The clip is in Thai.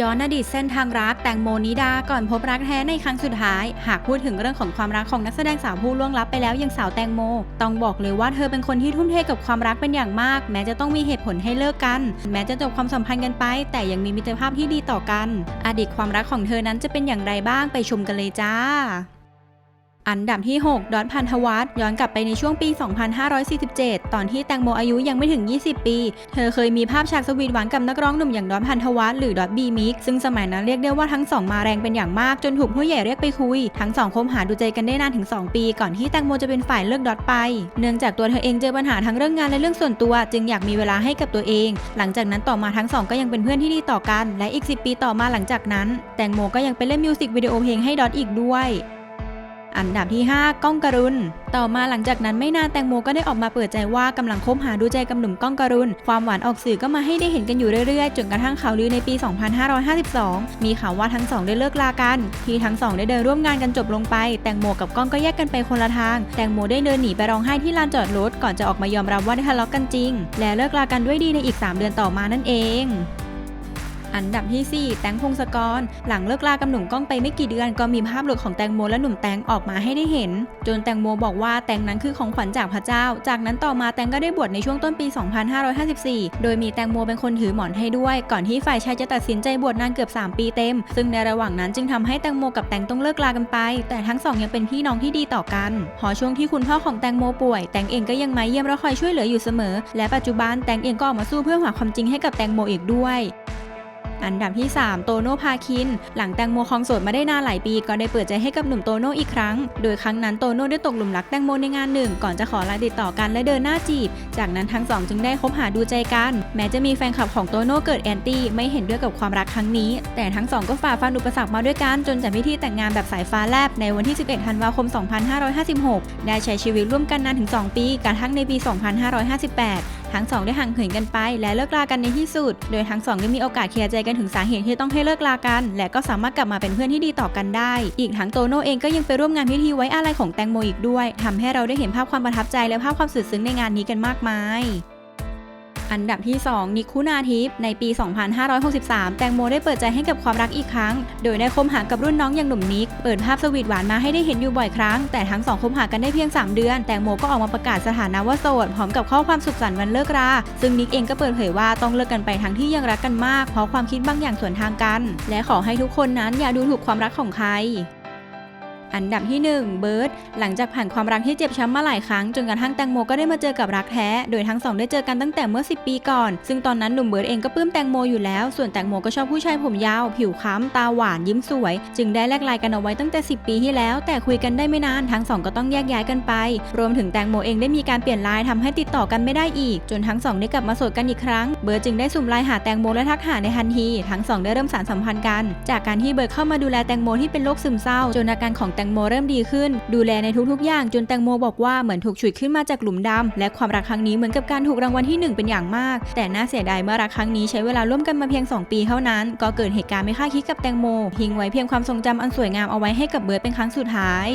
ย้อนอดีตเส้นทางรักแตงโมนิดาก่อนพบรักแท้ในครั้งสุดท้าย หากพูดถึงเรื่องของความรักของนักแสดงสาวผู้ล่วงลับไปแล้วอย่างสาวแตงโม ต้องบอกเลยว่าเธอเป็นคนที่ทุ่มเทกับความรักเป็นอย่างมาก แม้จะต้องมีเหตุผลให้เลิกกัน แม้จะจบความสัมพันธ์กันไป แต่ยังมีมิตรภาพที่ดีต่อกัน อดีตความรักของเธอนั้นจะเป็นอย่างไรบ้างไปชมกันเลยจ้า อันดับที่ 6 ดอทพันธวัฒน์ย้อนกลับไปในช่วงปี 2547 ตอนที่แตงโมอายุยังไม่ถึง 20 ปี เธอเคยมีภาพฉากสวีทหวานกับนักร้องหนุ่มอย่างดอทพันธวัฒน์หรือดอทบีมิก ซึ่งสมัยนั้นเรียกได้ว่าทั้งสองมาแรงเป็นอย่างมาก จนถูกผู้ใหญ่เรียกไปคุย ทั้งสองคบหาดูใจกันได้นานถึง 2 ปี ก่อนที่แตงโมจะเป็นฝ่ายเลิกดอทไป เนื่องจากตัวเธอเองเจอปัญหาทั้งเรื่องงานและเรื่องส่วนตัว จึงอยากมีเวลาให้กับตัวเอง หลังจากนั้นต่อมาทั้งสองก็ยังเป็นเพื่อนที่ดีต่อกัน และอีก 10 ปีต่อมาหลังจากนั้น แตงโมก็ยังไปเล่นมิวสิกวิดีโอเพลงให้ดอทอีกด้วย อันดับที่ 5 ก้องกรุณ ต่อมาหลังจากนั้นไม่นานแตงโมก็ได้ออกมาเปิดใจว่ากำลังคบหาดูใจกับหนุ่มก้องกรุณ ความหวานออกสื่อก็มาให้ได้เห็นกันอยู่เรื่อยๆ จนกระทั่งข่าวลือในปี 2552 มีข่าวว่าทั้งสองได้เลิกลากัน ที่ทั้งสองได้เดินร่วมงานกันจบลงไป แตงโมกับก้องก็แยกกันไปคนละทาง แตงโมได้เดินหนีไปร้องไห้ที่ลานจอดรถก่อนจะออกมายอมรับว่าได้ทะเลาะกันจริง และเลิกลากันด้วยดีในอีก 3 เดือนต่อมานั่นเอง อันดับที่ 4 แตงพงศกร หลังเลิกลากับหนุ่มก้องไปไม่กี่เดือน ก็มีภาพหลุดของแตงโมและหนุ่มแตงออกมาให้ได้เห็น จนแตงโมบอกว่าแตงนั้นคือของขวัญจากพระเจ้า จากนั้นต่อมาแตงก็ได้บวชในช่วงต้นปี 2554 โดยมีแตงโมเป็นคนถือหมอนให้ด้วย ก่อนที่ฝ่ายชายจะตัดสินใจบวชนานเกือบ 3 ปีเต็ม ซึ่งในระหว่างนั้นจึงทำให้แตงโมกับแตงต้องเลิกลากันไป แต่ทั้งสองยังเป็นพี่น้องที่ดีต่อกัน พอช่วงที่คุณพ่อของแตงโมป่วย แตงเองก็ยังมาเยี่ยมและคอยช่วยเหลืออยู่เสมอ และปัจจุบันแตงเองก็ออกมาสู้เพื่อหาความจริงให้กับแตงโมอีกด้วย อันดับที่ 3 โตโน่พาคิน หลังแตงโมคองโสดมาได้นานหลายปี ก็ได้เปิดใจให้กับหนุ่มโตโน่อีกครั้ง โดยครั้งนั้นโตโน่ได้ตกหลุมรักแตงโมในงานหนึ่ง ก่อนจะขอลาติดต่อกันและเดินหน้าจีบ จากนั้นทั้งสองจึงได้คบหาดูใจกัน แม้จะมีแฟนคลับของโตโน่เกิดแอนตี้ไม่เห็นด้วยกับความรักครั้งนี้ แต่ทั้งสองก็ฝ่าฟันอุปสรรคมาด้วยกันจนจัดพิธีแต่งงานแบบสายฟ้าแลบในวันที่ 11 ธันวาคม 2556 ได้ใช้ชีวิตร่วมกันนานถึง 2 ปีกระทั่งในปี 2558 ทั้งสองได้ห่างเหินกันไป และเลิกลากันในที่สุด โดยทั้งสองได้มีโอกาสเคลียร์ใจกันถึงสาเหตุที่ต้องให้เลิกลากัน และก็สามารถกลับมาเป็นเพื่อนที่ดีต่อกันได้ อีกทั้งโตโน่เองก็ยังไปร่วมงานพิธีไว้อาลัยของแตงโมอีกด้วยทำให้เราได้เห็นภาพความประทับใจและภาพความสุดซึ้งในงานนี้กันมากมาย อันดับที่ 2 นิกคุณาทิพย์ในปี 2563 แตงโมได้เปิดใจให้กับความรักอีกครั้ง โดยได้คบหากับรุ่นน้องอย่างหนุ่มนิก เปิดภาพสวีทหวานมาให้ได้เห็นอยู่บ่อยครั้ง แต่ทั้งสองคบหากันได้เพียง 3 เดือน แตงโมก็ออกมาประกาศสถานะว่าโสด พร้อมกับข้อความสุขสันต์วันเลิกรา ซึ่งนิกเองก็เปิดเผยว่าต้องเลิกกันไปทั้งที่ยังรักกันมาก เพราะความคิดบางอย่างสวนทางกัน และขอให้ทุกคนนั้นอย่าดูถูกความรักของใคร อันดับที่1เบิร์ดหลังจากผ่านความรักที่เจ็บช้ำมาหลายครั้งจนกระทั่งแตงโมก็ได้มาเจอกับรักแท้ โดยทั้งสองได้เจอกันตั้งแต่เมื่อ 10 ปีก่อน ซึ่งตอนนั้นหนุ่มเบิร์ดเองก็ปลื้มแตงโมอยู่แล้ว ส่วนแตงโมก็ชอบผู้ชายผมยาว ผิวค้ำตาหวานยิ้มสวย จึงได้แลกไลน์กันเอาไว้ตั้งแต่ 10 ปีที่แล้ว แต่คุยกันได้ไม่นานทั้งสองก็ต้องแยกย้ายกันไป รวมถึงแตงโมเองได้มีการเปลี่ยนไลน์ทำให้ติดต่อกันไม่ได้อีก จนทั้งสองได้กลับมาโสดกันอีกครั้งเบิร์ดจึงได้สุ่มไลน์หาแตงโมและทักหาในทันที ทั้งสองได้เริ่มสานสัมพันธ์กัน จากการที่เบิร์ดเข้ามาดูแลแตงโมที่เป็นโรคซึมเศร้าจนอาการของแตงโมเริ่มดีขึ้น ดูแลในทุกๆ อย่างจนแตงโมบอกว่าเหมือนถูกฉุดขึ้นมาจากหลุมดำและความรักครั้งนี้เหมือนกับการถูกรางวัลที่หนึ่งเป็นอย่างมาก แต่น่าเสียดายเมื่อรักครั้งนี้ใช้เวลาร่วมกันมาเพียง 2 ปีเท่านั้น ก็เกิดเหตุการณ์ไม่คาดคิดกับแตงโมทิ้งไว้เพียงความทรงจำอันสวยงามเอาไว้ให้กับเบิร์ดเป็นครั้งสุดท้าย